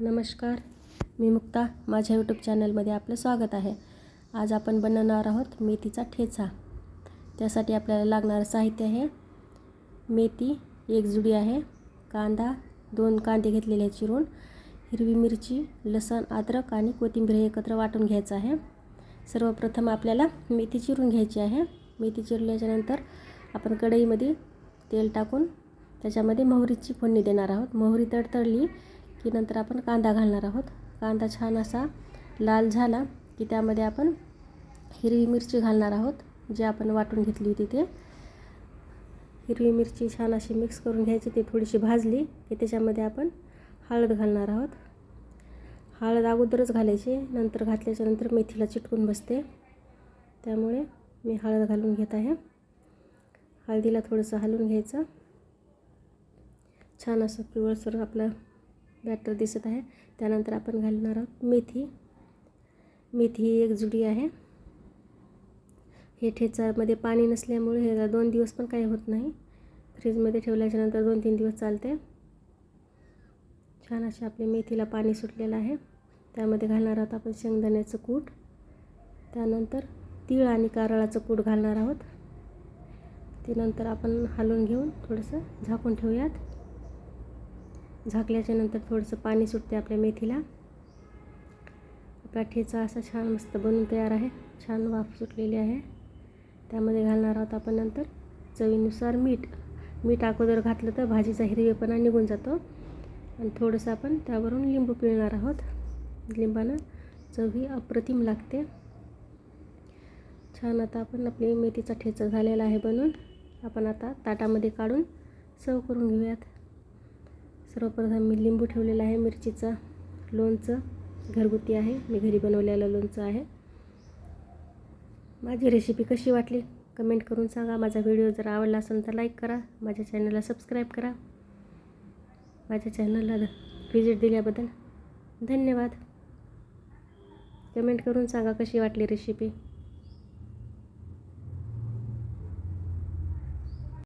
नमस्कार मी मुक्ता. माझ्या यूट्यूब चॅनलमध्ये आपलं स्वागत आहे. आज आपण बनवणार आहोत मेथीचा ठेचा. त्यासाठी आपल्याला लागणारं साहित्य आहे मेथी एक जुडी आहे कांदा दोन कांदे घेतलेले चिरून हिरवी मिरची लसण अद्रक आणि कोथिंबीर हे एकत्र वाटून घ्यायचं आहे. सर्वप्रथम आपल्याला मेथी चिरून घ्यायची आहे. मेथी चिरल्याच्यानंतर आपण कढईमध्ये तेल टाकून त्याच्यामध्ये मोहरीची फोडणी देणार आहोत. मोहरी तडतडली की नंतर आपण कांदा घालणार आहोत. कांदा छान असा लाल झाला की त्यामध्ये आपण हिरवी मिरची घालणार आहोत जी आपण वाटून घेतली होती ते. हिरवी मिरची छान अशी मिक्स करून घ्यायची ती थोडीशी भाजली की त्याच्यामध्ये आपण हळद घालणार आहोत. हळद अगोदरच घालायची नंतर घातल्याच्यानंतर मेथीला चिटकून बसते. त्यामुळे मी हळद घालून घेत आहे. हळदीला थोडंसं हलवून घ्यायचं. छान असं पिवळसर आपलं बॅटर दिसत आहे. त्यानंतर आपण घालणार आहोत मेथी. मेथी ही एक जुडी आहे. हे ठेचामध्ये पाणी नसल्यामुळे ह्याला दोन दिवस पण काही होत नाही. फ्रीजमध्ये ठेवल्याच्यानंतर दोन तीन दिवस चालते. छान असे आपले मेथीला पाणी सुटलेलं आहे. त्यामध्ये घालणार आहोत आपण शेंगदाण्याचं कूट. त्यानंतर तीळ आणि कारळाचं कूट घालणार आहोत. ते नंतर आपण हलवून घेऊन थोडंसं झाकून ठेवूयात. झाकल्याच्या नंतर थोडंसं पाणी सुटते आपल्या मेथीला. आपला ठेचा असा छान मस्त बनून तयार आहे. छान वाफ सुटलेली आहे. त्यामध्ये घालणार आहोत आपण नंतर चवीनुसार मीठ. मीठ अगोदर घातलं तर भाजीचा हिरवेपणा निघून जातो. आणि थोडंसं आपण त्यावरून लिंबू पिळणार आहोत. लिंबानं चव ही अप्रतिम लागते. छान आता आपण आपली मेथीचा ठेचा झालेला आहे बनून. आपण आता ताटामध्ये काढून सर्व करून घेऊयात. सर्वप्रथम मी लिंबू ठेवलेला आहे मिरचीचं लोणचं घरगुती आहे. मी घरी बनवलेलं लोणचं आहे. माझी रेसिपी कशी वाटली? कमेंट करून सांगा. माझा व्हिडिओ जर आवडला असेल तर लाईक करा. माझ्या चॅनलला सबस्क्राईब करा. माझ्या चॅनलला व्हिजिट दिल्याबद्दल धन्यवाद. कमेंट करून सांगा कशी वाटली रेसिपी